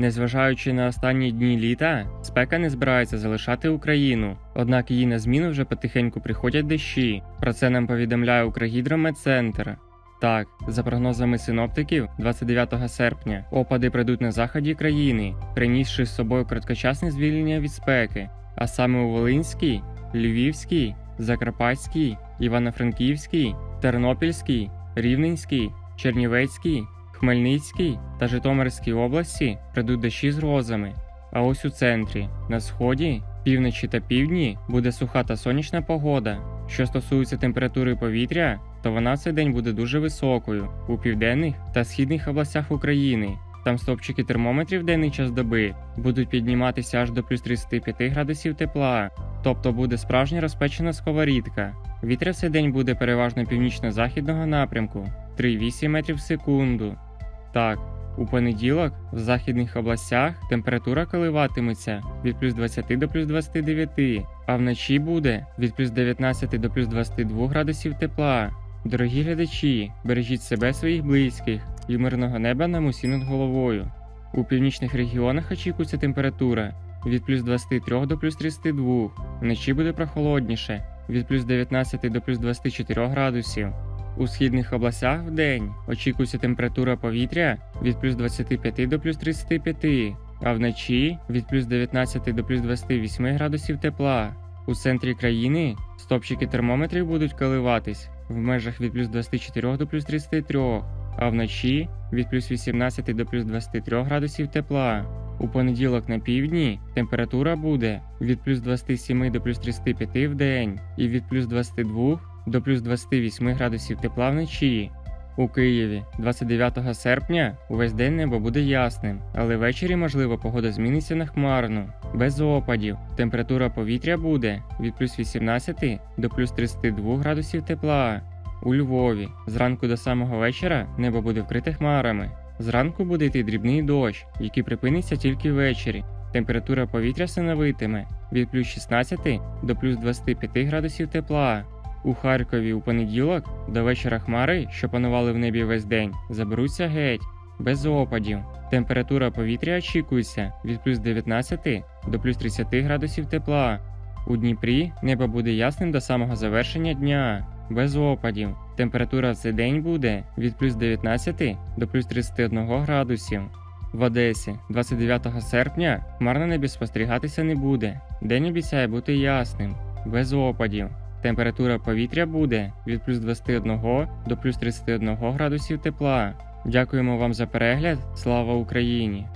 Незважаючи на останні дні літа, спека не збирається залишати Україну. Однак її на зміну вже потихеньку приходять дощі. Про це нам повідомляє Укргідрометцентр. Так, за прогнозами синоптиків, 29 серпня опади прийдуть на заході країни, принісши з собою короткочасне звільнення від спеки, а саме у Волинській, Львівській, Закарпатській, Івано-Франківській, Тернопільській, Рівненській, Чернівецькій, Хмельницькій та Житомирській області прийдуть дощі з грозами. А ось у центрі, на сході, півночі та півдні буде суха та сонячна погода. Що стосується температури повітря, то вона в цей день буде дуже високою у південних та східних областях України. Там стопчики термометрів в денний час доби будуть підніматися аж до плюс 35 градусів тепла, тобто буде справжня розпечена сковорідка. Вітер в цей день буде переважно північно-західного напрямку 3,8 метрів в секунду. Так, у понеділок в західних областях температура коливатиметься від плюс 20 до плюс 29, а вночі буде від плюс 19 до плюс 22 градусів тепла. Дорогі глядачі, бережіть себе своїх близьких і мирного неба нам усі над головою. У північних регіонах очікується температура від плюс 23 до плюс 32, вночі буде прохолодніше від плюс 19 до плюс 24 градусів. У східних областях в день очікується температура повітря від плюс 25 до плюс 35, а вночі від плюс 19 до плюс 28 градусів тепла. У центрі країни стопчики термометрів будуть коливатись в межах від плюс 24 до плюс 33, а вночі від плюс 18 до плюс 23 градусів тепла. У понеділок на півдні температура буде від плюс 27 до плюс 35 в день і від плюс 22 до плюс 28 градусів тепла вночі. У Києві 29 серпня увесь день небо буде ясним, але ввечері, можливо, погода зміниться на хмарну, без опадів. Температура повітря буде від плюс 18 до плюс 32 градусів тепла. У Львові зранку до самого вечора небо буде вкрите хмарами. Зранку буде йти дрібний дощ, який припиниться тільки ввечері. Температура повітря становитиме від плюс 16 до плюс 25 градусів тепла. У Харкові у понеділок до вечора хмари, що панували в небі весь день, заберуться геть, без опадів. Температура повітря очікується від плюс 19 до плюс 30 градусів тепла. У Дніпрі небо буде ясним до самого завершення дня, без опадів. Температура в цей день буде від плюс 19 до плюс 31 градусів. В Одесі 29 серпня хмар на небі спостерігатися не буде. День обіцяє бути ясним, без опадів. Температура повітря буде від плюс 21 до плюс 31 градусів тепла. Дякуємо вам за перегляд. Слава Україні!